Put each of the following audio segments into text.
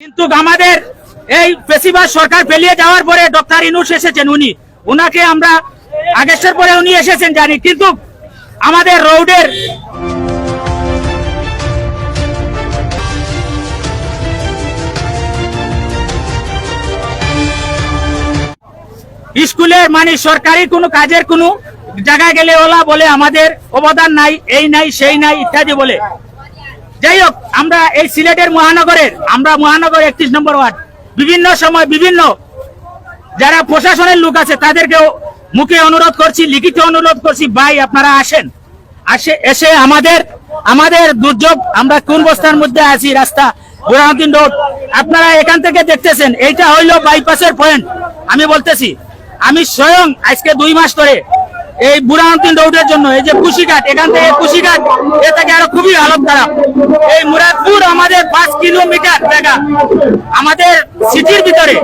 কিন্তু আমাদের এই পেশিবাদ সরকার পেলিয়ে যাওয়ার পরে ডক্টর ইনুস এসেছেন উনি। উনাকে আমরা আগস্টের পরে উনি এসেছেন জানি, কিন্তু আমাদের রোডের স্কুলের মানে সরকারি কোনো কাজের কোনো জায়গায় গেলে ওলা বলে আমাদের অবদান নাই, এই নাই, সেই নাই ইত্যাদি বলে। যাই হোক আমরা এই সিলেটের মহানগরের, আমরা মহানগর একত্রিশ নম্বর ওয়ার্ড, বিভিন্ন সময় বিভিন্ন যারা প্রশাসনের লোক আছে, তাদেরকেও মুখে অনুরোধ করছি, লিখিত অনুরোধ করছি, ভাই, আপনারা আসেন। আসে, এসে আমাদের আমাদের দুর্যোগ, আমরা কোন বস্তার মধ্যে আছি, রাস্তা বুরহানুদ্দিন রোড, আপনারা এখান থেকে দেখতেছেন, এইটা হইল বাইপাসের পয়েন্ট আমি বলতেছি, আমি স্বয়ং আজকে দুই মাস ধরে এই বুরহানুদ্দিন রোডের জন্য, এই যে কুশিঘাট, এখান থেকে কুশিঘাট, এ থেকে আরও খুবই হালত খারাপ এই মুরাদপুর আমাদের পাঁচ কিলোমিটার জায়গা। আমাদের সিটির ভিতরে।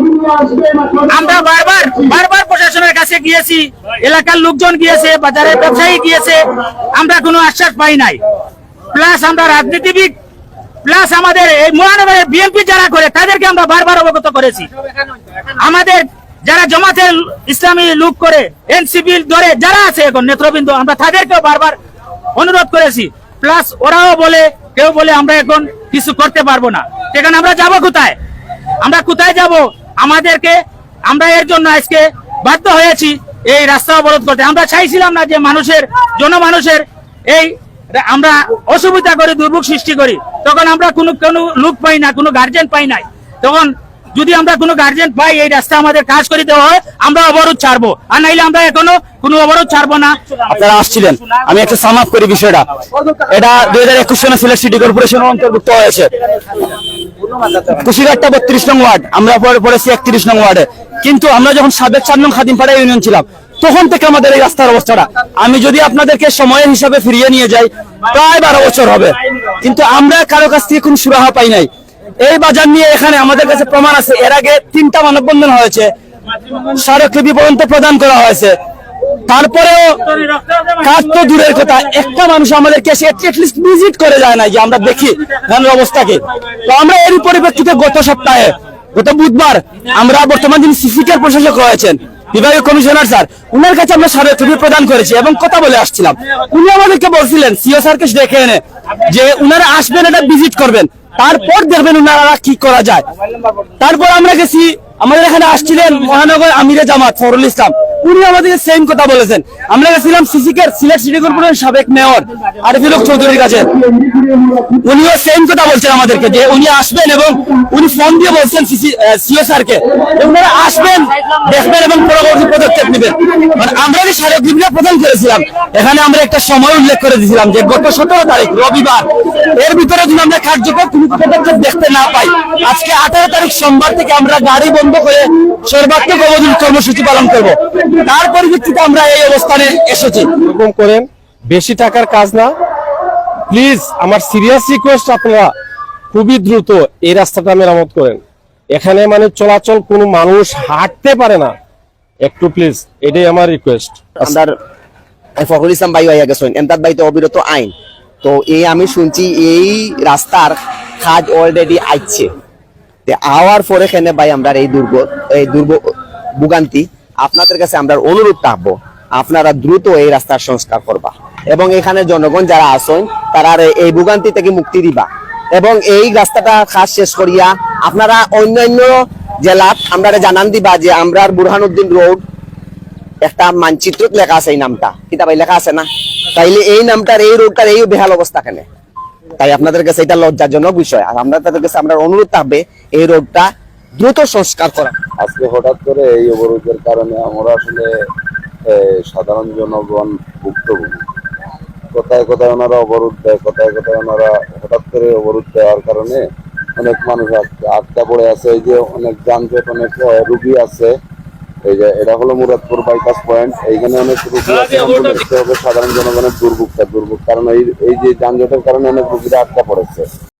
আমরা বারবার বারবার প্রশাসনের কাছে গিয়েছি, এলাকার লোকজন গিয়েছে, বাজারের ব্যবসায়ী গিয়েছে, আমরা কোনো আশ্বাস পাই নাই। প্লাস আমরা রাজনীতিবিদ, প্লাস আমাদের এই মহানগরের বিএনপি যারা করে, তাদেরকে আমরা বারবার অবগত করেছি। আমাদের যারা জমাতের ইসলামী লুক করে, এনসিপি ধরে যারা আছে এখন নেতৃবৃন্দ, আমরা তাদেরকেও বারবার অনুরোধ করেছি। প্লাস ওরাও বলে, কেউ বলে আমরা এখন কিছু করতে পারব না। সেখানে আমরা যাব কোথায়? আমরা কোথায় যাব? আমাদেরকে আমরা এর জন্য আজকে বাধ্য হয়েছি এই রাস্তা অবরোধ করতে। আমরা চাইছিলাম না যে মানুষের, জনমানুষের এই আমরা অসুবিধা করি দুর্ভোগ সৃষ্টি করি। তখন আমরা কোনো কোনো লুক পাই না, কোনো গার্জেন পাই নাই। তখন যদি আমরা কোনো গার্জেন পাই, এই রাস্তা আমাদের কাজ করে দেওয়া হয়, আমরা অবরোধ ছাড়বো। আর নাইলে আমরা এখনও কোনো অবরোধ ছাড়বো না। আপনারা আসছিলেন। আমি একটা সাম আপ করি বিষয়টা। এটা দুই হাজার একুশ সালে সিলেট সিটি কর্পোরেশন অন্তর্ভুক্ত হয়েছে। কুশিঘাটটা বত্রিশ নং ওয়ার্ড, আমরা পরে পড়েছি একত্রিশ নং ওয়ার্ডে। কিন্তু আমরা যখন সাবেক চার নং খাদিমপাড়া ইউনিয়ন ছিলাম, তখন থেকে আমাদের এই রাস্তার অবস্থাটা। আমি যদি আপনাদেরকে সময়ের হিসাবে ফিরিয়ে নিয়ে যাই, প্রায় বারো বছর হবে। কিন্তু আমরা কারও কাছ থেকে কোন সুরাহা পাই নাই। এই বাজার নিয়ে এখানে আমাদের কাছে প্রমাণ আছে। এর আগে তিনটা মানববন্ধন হয়েছে। স্মারকলিপি পর্যন্ত প্রদান করা হয়েছে। তারপরেও কাজ তো দূরের কথা। একটা মানুষ আমাদেরকে ভিজিট করে যায় না যে আমরা দেখি ধানের অবস্থাকে। তো আমরা এর পরিপ্রেক্ষিতে গত সপ্তাহে, গত বুধবার, আমরা বর্তমান যিনি সিসিকের প্রশাসক রয়েছেন, বিভাগীয় কমিশনার স্যার, উনার কাছে আমরা স্মারকলিপি প্রদান করেছি এবং কথা বলে আসছিলাম। উনি আমাদেরকে বলছিলেন, সিও স্যারকে ডেকে এনে যে উনারা আসবেন এটা ভিজিট করবেন। তারপর দেখবেন ওনারা কি করা যায়। তারপর আমরা গেছি, আমাদের এখানে আসছিলেন মহানগর আমিরে জামাত ফরুল ইসলাম। উনি আমাদেরকে সেম কথা বলেছেন। আমরা গেছিলাম সিসিকের সিলেট সিটি কর্পোরেশন সাবেক মেয়র আরিফুল চৌধুরীর কাছে। উনিও সেম কথা বলছেন আমাদেরকে যে উনি আসবেন এবং উনি ফোন দিয়ে বলছেন সিও স্যারকে। যে উনারা আসবেন, দেখবেন এবং পরবর্তী পদক্ষেপ নেবেন। মানে আমরা যে সাড়ে বিপ্লব প্রদান করেছিলাম, এখানে আমরা একটা সময় উল্লেখ করে দিয়েছিলাম যে গত সতেরো তারিখ, রবিবার, এর ভিতরে যদি আমরা কার্যকর কোনো পদক্ষেপ দেখতে না পাই, আজকে আঠারো তারিখ সোমবার থেকে আমরা গাড়ি বন্ধ করে সর্বাত্মক অবদান কর্মসূচি পালন করব। তার পরিপ্রেক্ষিতে আমরা এই অবস্থানে এসেছি। এরকম করেন বেশি টাকার কাজ না। প্লিজ আমার সিরিয়াস রিকোয়েস্ট আপনারা খুবই দ্রুত এই রাস্তাটা মেরামত করেন। এখানে মানে চলাচল কোনো মানুষ হাঁটতে পারে না। একটু প্লিজ এটাই আমার রিকোয়েস্ট আন্দার ফখরুল ইসলাম ভাই হইয়া গেছেন এমদাদ ভাই তো অবিরত আইন। তো এই আমি শুনছি এই রাস্তার কাজ অলরেডি আইছে। তে আওয়ার পরে খেনে ভাই আমরা এই দুর্গ এই দুর্গ ভোগান্তি আপনাদের কাছে আমরা অনুরোধ থাকব, আপনারা দ্রুত এই রাস্তার সংস্কার করবা। এবং এখানে জনগণ যারা আছেন, তারা এই ভোগান্তি থেকে মুক্তি দিবা। এবং এই রাস্তাটা কাজ শেষ করিয়া আপনারা অন্যান্য জেলাত আমরা জানান দিবা যে আমরা বুরহানুদ্দিন রোড, একটা মানচিত্র লেখা আছে এই নামটা। কিতাবাই লেখা আছে না? তাইলে এই নামটার, এই রোডটার এই বেহাল অবস্থা কেন? তাই আপনাদের কাছে এটা লজ্জাজনক বিষয়। আর আমরা তাদের কাছে আমরা অনুরোধ থাকবে, এই রোডটা দ্রুত সংস্কার করা আজকে হঠাৎ করে এই অবরোধের কারণে আমরা আসলে সাধারণ জনগণ ভুক্তভোগী। কোথায় কোথায় ওনারা অবরোধ দেয় কোথায় কোথায় ওনারা হঠাৎ করে অবরোধ দেওয়ার কারণে অনেক মানুষ আটকা- আটকা পড়ে আছে। এই যে অনেক যানজট অনেক রুগী আছে। এই যে এটা হলো মুরাদপুর বাইপাস পয়েন্ট এইখানে অনেক রুগী আছে দেখতে হবে সাধারণ জনগণের দুর্ভোগটা দুর্ভোগ। কারণ এই এই যে যানজটের কারণে অনেক রুগীরা আটকা পড়েছে।